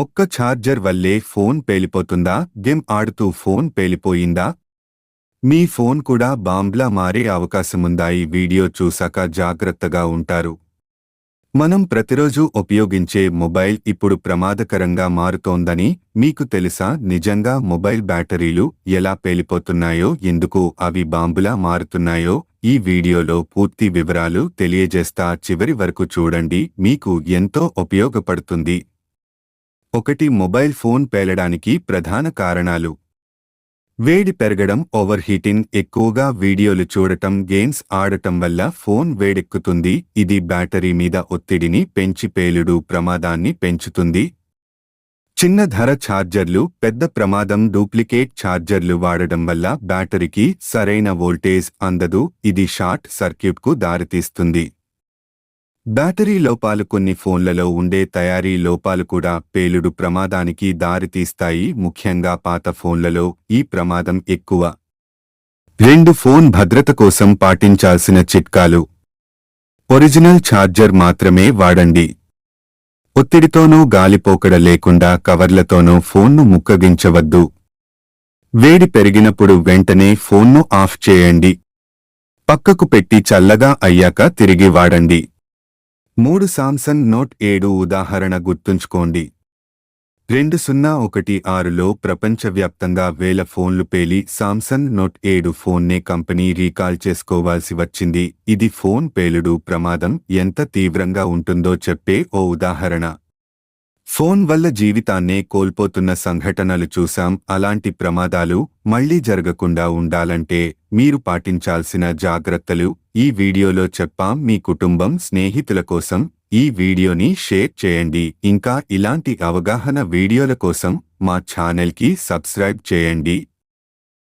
ఒక్క ఛార్జర్ వల్లే ఫోన్ పేలిపోతుందా? గేమ్ ఆడుతూ ఫోన్ పేలిపోయిందా? మీ ఫోన్ కూడా బాంబ్లా మారే అవకాశముందా? ఈ వీడియో చూశాక జాగ్రత్తగా ఉంటారు. మనం ప్రతిరోజు ఉపయోగించే మొబైల్ ఇప్పుడు ప్రమాదకరంగా మారుతోందని మీకు తెలుసా? నిజంగా మొబైల్ బ్యాటరీలు ఎలా పేలిపోతున్నాయో? ఎందుకు అవి బాంబులా మారుతున్నాయో? ఈ వీడియోలో పూర్తి వివరాలు తెలియజేస్తా చివరి వరకు చూడండి. మీకు ఎంతో ఉపయోగపడుతుంది. ఒకటి మొబైల్ ఫోన్ పేలడానికి ప్రధాన కారణాలు. వేడి పెరగడం ఓవర్ హీటింగ్ ఎక్కువగా వీడియోలు చూడటం గేమ్స్ ఆడటం వల్ల ఫోన్ వేడెక్కుతుంది ఇది బ్యాటరీ మీద ఒత్తిడిని పెంచి పేలుడు ప్రమాదాన్ని పెంచుతుంది. చిన్న ధర ఛార్జర్లు పెద్ద ప్రమాదం డూప్లికేట్ ఛార్జర్లు వాడడం వల్ల బ్యాటరీకి సరైన వోల్టేజ్ అందదు ఇది షార్ట్ సర్క్యూట్కు దారితీస్తుంది. బ్యాటరీ లోపాలు కొన్ని ఫోన్లలో ఉండే తయారీ లోపాలు కూడా పేలుడు ప్రమాదానికి దారితీస్తాయి. ముఖ్యంగా పాత ఫోన్లలో ఈ ప్రమాదం ఎక్కువ. రెండు ఫోన్ భద్రత కోసం పాటించాల్సిన చిట్కాలు. ఒరిజినల్ ఛార్జర్ మాత్రమే వాడండి. ఒత్తిడితోనూ గాలిపోకడ లేకుండా కవర్లతోనూ ఫోన్ను ముక్కగించవద్దు. వేడి పెరిగినప్పుడు వెంటనే ఫోన్ను ఆఫ్ చేయండి. పక్కకు పెట్టి చల్లగా అయ్యాక తిరిగి వాడండి. మూడు సామ్సంగ్ నోట్ ఏడు ఉదాహరణ గుర్తుంచుకోండి. రెండు సున్నా ఒకటి ఆరులో ప్రపంచవ్యాప్తంగా వేల ఫోన్లు పేలి సామ్సంగ్ నోట్ ఏడు ఫోన్నే కంపెనీ రీకాల్ చేసుకోవాల్సి వచ్చింది. ఇది ఫోన్ పేలుడు ప్రమాదం ఎంత తీవ్రంగా ఉంటుందో చెప్పే ఓ ఉదాహరణ. ఫోన్ వల్ల జీవితాన్నే కోల్పోతున్న సంఘటనలు చూశాం. అలాంటి ప్రమాదాలు మళ్ళీ జరగకుండా ఉండాలంటే మీరు పాటించాల్సిన జాగ్రత్తలు ఈ వీడియోలో చెప్పాం. మీ కుటుంబం స్నేహితుల కోసం ఈ వీడియోని షేర్ చేయండి. ఇంకా ఇలాంటి అవగాహన వీడియోల కోసం మా ఛానల్కి సబ్స్క్రైబ్ చేయండి.